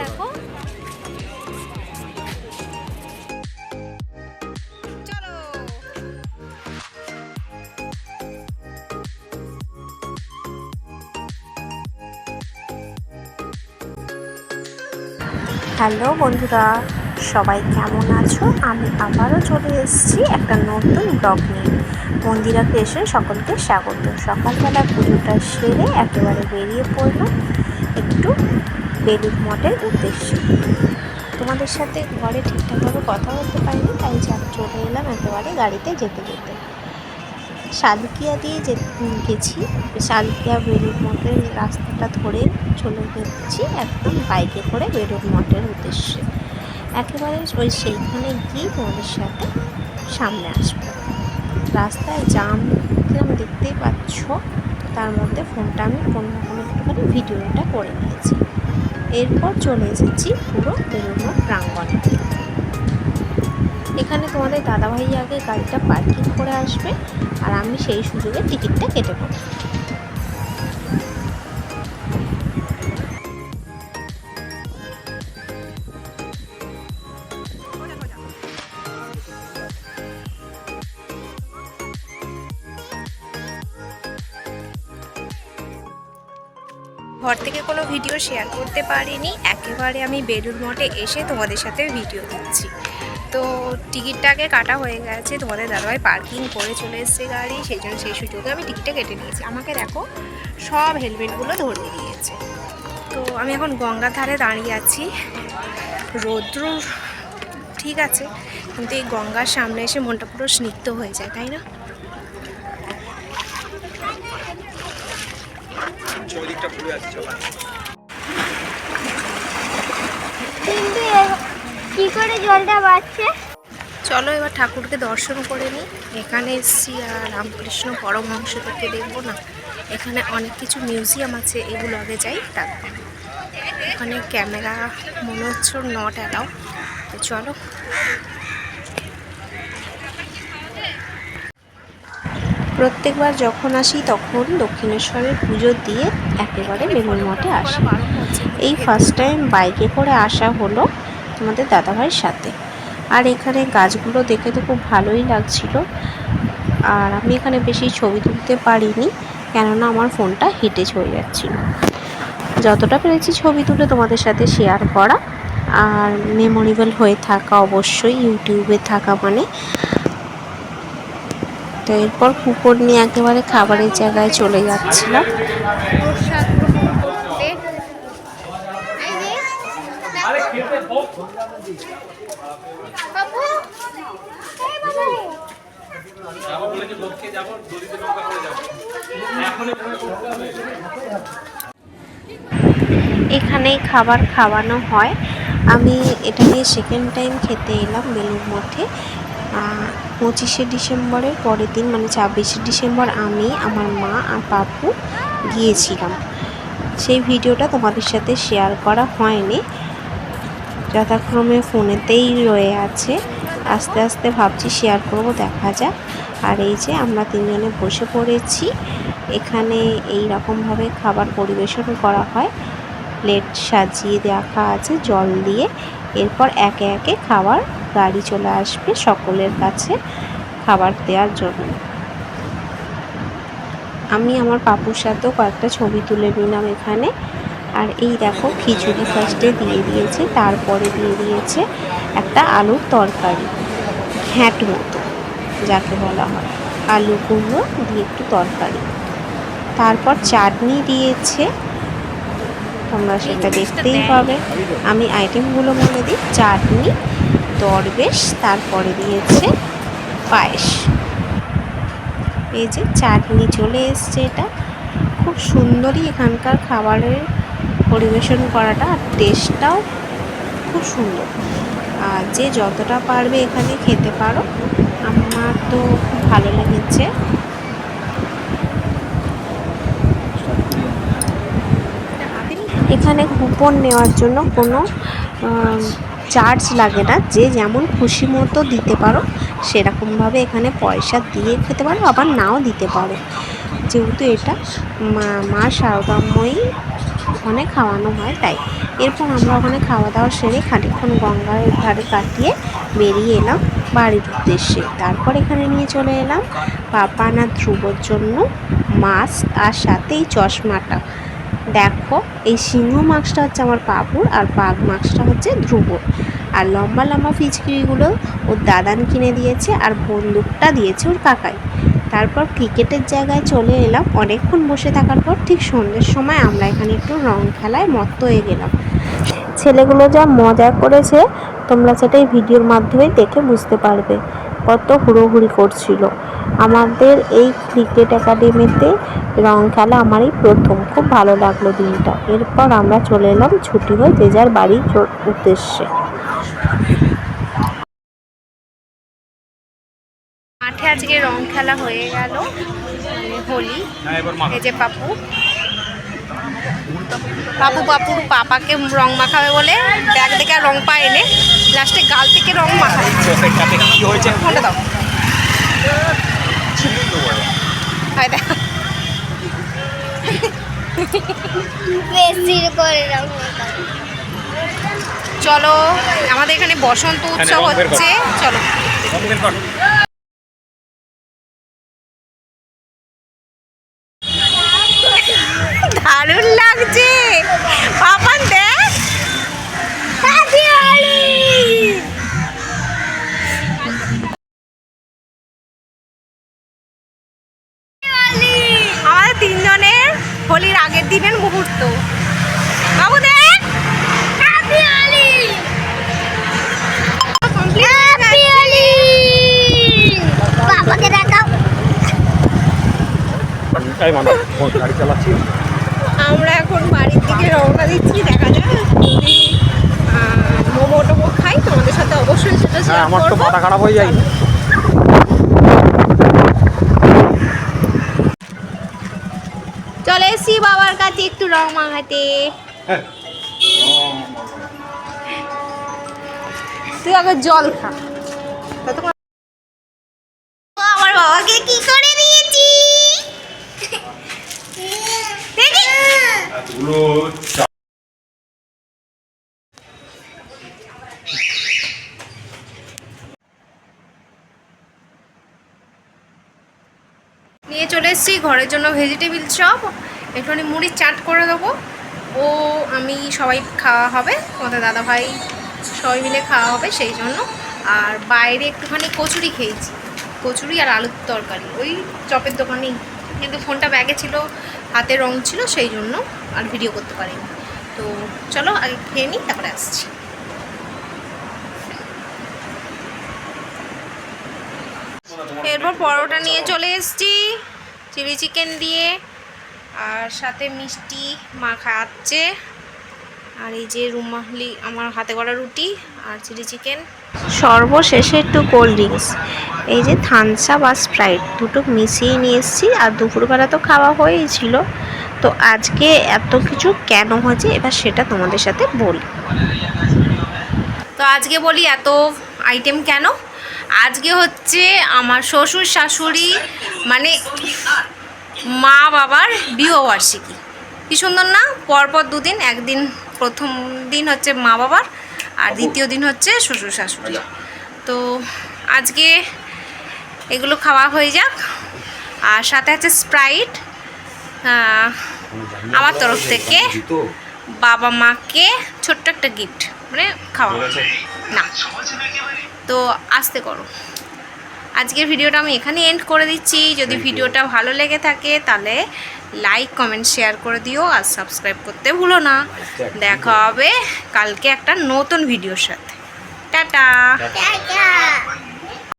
দেখো। হ্যালো বন্ধুরা সবাই কেমন আছো? আমি আবারও চলে এসেছি একটা নতুন ব্লগ নিয়ে। মন্দিরা এসে সকলকে স্বাগত। সকালবেলা পুজোটা সেরে একেবারে বেরিয়ে পড়লাম। একটু বেলুর মঠের উদ্দেশ্যে। তোমাদের সাথে ঘরে ঠিকঠাকভাবে কথা বলতে পারিনি, তাই যা চলে এলাম একেবারে গাড়িতে যেতে যেতে। শালকিয়া দিয়ে যে গেছি। শালকিয়া বেলুর মঠের রাস্তাটা ধরে চলে গেছি একদম বাইকে করে বেলুর মঠের উদ্দেশ্যে। একেবারে ওই সেইখানে গিয়ে তোমাদের সাথে সামনে আসব। রাস্তায় জাম কিরম দেখতেই পাচ্ছ, তার মধ্যে ফোনটা আমি কোনো রকম একটুখানি ভিডিওটা করে নিয়েছি। এরপর চলে এসেছি পুরো বেলুর প্রাঙ্গণ। এখানে তোমাদের দাদাভাই আগে গাড়িটা পার্কিং করে আসবে আর আমি সেই সুযোগে টিকিটটা কেটে নেব। কোনো ভিডিও শেয়ার করতে পারিনি। একেবারে আমি বেলুর মঠে এসে তোমাদের সাথে ভিডিও দিচ্ছি। তো টিকিটটা আগে কাটা হয়ে গেছে, তোমাদের দাদাভাই পার্কিং করে চলে এসেছে গাড়ি, সেই জন্য সেই সুযোগে আমি টিকিটটা কেটে নিয়েছি। আমাকে দেখো, সব হেলমেটগুলো ধরিয়ে দিয়েছে। তো আমি এখন গঙ্গার ধারে দাঁড়িয়ে আছি। রৌদ্র ঠিক আছে, কিন্তু এই গঙ্গার সামনে এসে মনটা পুরো স্নিগ্ধ হয়ে যায়, তাই না? পুরো আছে চলা। কিন্তু কি করে জলটা বাড়ছে? চলো এবার ঠাকুরকে দর্শন করে নিই। এখানে এসছি আর রামকৃষ্ণ পরমহংসদেরকে দেখব না। এখানে অনেক কিছু মিউজিয়াম আছে এগুলো আগে যাই তারপর। ওখানে ক্যামেরা মনে হচ্ছে নট অ্যালাউ তো চলো। প্রত্যেকবার যখন আসি তখন দক্ষিণেশ্বরের পুজো দিয়ে একেবারে বেলুর মঠে আসি। এই ফার্স্ট টাইম বাইকে করে আসা হলো তোমাদের দাদাভাইয়ের সাথে। আর এখানে গাছগুলো দেখে তো খুব ভালোই লাগছিল। আর আমি এখানে বেশি ছবি তুলতে পারিনি, কেননা আমার ফোনটা হিটেজ হয়ে যাচ্ছিল। যতটা পেরেছি ছবি তুলে তোমাদের সাথে শেয়ার করা। আর মেমোরেবল হয়ে থাকা অবশ্যই ইউটিউবে থাকা মানে তো এরপর কুকুর নিয়ে একেবারে খাবারের জায়গায় চলে যাচ্ছিলাম এখনই খাবার খাওয়ানো হয়। আমি এটা নিয়ে সেকেন্ড টাইম খেতে এলাম বেলুর মঠে। পঁচিশে ডিসেম্বরের পরের দিন মানে ছাব্বিশে ডিসেম্বর আমি, আমার মা আর পাপু গিয়েছিলাম। সেই ভিডিওটা তোমাদের সাথে শেয়ার করা হয়নি। যথাক্রমে ফোনেতেই রয়ে আছে। আস্তে আস্তে ভাবছি শেয়ার করব, দেখা যাক। আর এই যে আমরা তিনজনে বসে পড়েছি। এখানে এই রকমভাবে খাবার পরিবেশন করা হয়। প্লেট সাজিয়ে রাখা আছে জল দিয়ে। এরপর একে একে খাবার গাড়ি চলে আসবে সকলের কাছে খাবার দেওয়ার জন্য। আমি আমার পাপুর সাথেও কয়েকটা ছবি তুলে নিলাম এখানে। আর এই দেখো, খিচুড়ি ফার্স্টে দিয়ে দিয়েছে, তারপরে দিয়ে দিয়েছে একটা আলুর তরকারি, ঘ্যাঁট মতো, যাকে বলা হয়। আলু দিয়ে একটু তরকারি। তারপর চাটনি দিয়েছে তোমরা সেটা দেখতেই পাবে। আমি আইটেমগুলো বলে দিই চাটনি দরবেশ তারপরে দিয়েছে পায়েস। এই যে চাটনি চলে এসছে এটা। খুব সুন্দরই এখানকার খাবারের পরিবেশন করাটা আর টেস্টটাও খুব সুন্দর। আর যে যতটা পারবে এখানে খেতে পারো। আমার তো খুব ভালো লেগেছে। এখানে কুপন নেওয়ার জন্য কোনো চার্জ লাগে না। যে যেমন খুশি মতো দিতে পারো, সেরকমভাবে এখানে পয়সা দিয়ে খেতে পারো, আবার নাও দিতে পারো। যেহেতু এটা মা শারদাময়ী ওখানে খাওয়ানো হয়, তাই। এরপর আমরা ওখানে খাওয়া দাওয়া সেরে খানিকক্ষণ গঙ্গার ধারে কাটিয়ে বেরিয়ে এলাম বাড়ির উদ্দেশ্যে। তারপর এখানে নিয়ে চলে এলাম পাপানা ধ্রুবর জন্য মাছ আর সাথে এই চশমাটা। দেখো, এই সিংহ মাছটা হচ্ছে আমার পাপুর আর বাঘ মাছটা হচ্ছে ধ্রুবর। আর লম্বা লম্বা ফিচকিরিগুলো ওর দাদান কিনে দিয়েছে আর বন্দুকটা দিয়েছে ওর কাকাই। তারপর ক্রিকেটের জায়গায় চলে এলাম। অনেকক্ষণ বসে থাকার পর ঠিক সন্ধ্যের সময় আমরা এখানে একটু রং খেলায় মত্ত হয়ে গেলাম। ছেলেগুলো যা মজা করেছে, তোমরা সেটা এই ভিডিওর মাধ্যমে দেখে বুঝতে পারবে। কত হুড়োহুড়ি করছিল। আমাদের এই ক্রিকেট একাডেমিতে রং খেলা আমারই প্রথম। খুব ভালো লাগল দিনটা। এরপর আমরা চলে এলাম ছুটি হয়ে যে যার বাড়ির উদ্দেশ্যে। মাঠে আজকে রং খেলা হয়ে গেল মানে হোলি। হ্যাঁ এই যে পাপু। পাপু পাপুর পাপাকে রং মাখাবে বলে ব্যাগ থেকে আর রং পায় এনে লাস্টে গাল থেকে রং মাখা। চোখেরটাতে কি হয়েছে? ফোনটা দাও। হয় দেখ। চলো আমাদের এখানে বসন্ত উৎসব। হচ্ছে চলো। তিনজনের হোলির আগের দিনের মুহূর্ত। বাবু দেখ! Happy Holi! Complete Happy Holi! বাবাকে দেখাও। গাড়ি চালাচ্ছি। আমরা এখন বাড়ির দিকে রওনা দিচ্ছি দেখা যাক মোমো টোমো খাই। তোমাদের সাথে অবশ্যই সেটা হ্যাঁ আমার তো মাথা খারাপ হয়ে যায়। চলে এসছি বাবার কাছে একটু রং মাখাতে তুই আগে জল খা। আমার বাবাকে কি করে দিয়েছি? নিয়ে চলে এসেছি, ঘরের জন্য ভেজিটেবিল চপ একটুখানি মুড়ির চাট করে দেবো। ও, আমি সবাই খাওয়া হবে, তোমাদের দাদা ভাই সবাই মিলে খাওয়া হবে সেই জন্য। আর বাইরে একটুখানি কচুরি খেয়েছি, কচুরি আর আলুর তরকারি। ওই চপের দোকানেই কিন্তু ফোনটা ব্যাগে ছিল, হাতে রং ছিল সেই জন্য আর ভিডিও করতে পারিনি। তো চলো আগে খেয়ে নিই, তারপরে আসছি। এরপর পরোটা নিয়ে চলে এসেছি, চিলি চিকেন দিয়ে, আর সাথে মিষ্টি মা খাচ্ছে। আর এই যে রুমালি, আমার হাতে করা রুটি আর চিলি চিকেন। সর্বশেষে একটু কোল্ড ড্রিঙ্কস। এই যে থানসা বা স্প্রাইট, দুটো মিশিয়ে নিয়ে এসেছি, আর দুপুরবেলা তো খাওয়া হয়েই ছিল। তো আজকে এত কিছু কেন হয়েছে, এবার সেটা তোমাদের সাথে বলি। তো আজকে বলি এত আইটেম কেন? আজকে হচ্ছে আমার শ্বশুর শাশুড়ি মানে মা বাবার বিবাহবার্ষিকী কি সুন্দর না? পরপর দুদিন, একদিন প্রথম দিন হচ্ছে মা বাবার আর দ্বিতীয় দিন হচ্ছে শ্বশুর শাশুড়ি। তো আজকে এগুলো খাওয়া হয়ে যাক। আর সাথে আছে স্প্রাইট আমার তরফ থেকে বাবা মাকে ছোট্ট একটা গিফট মানে খাওয়া না। তো আসতে করো। আজকের ভিডিওটা আমি এখানে এন্ড করে দিচ্ছি। যদি ভিডিওটা ভালো লেগে থাকে তাহলে লাইক কমেন্ট শেয়ার করে দিও আর সাবস্ক্রাইব করতে ভুলো না। দেখা হবে কালকে একটা নতুন ভিডিওর সাথে। টাটা। টাটা।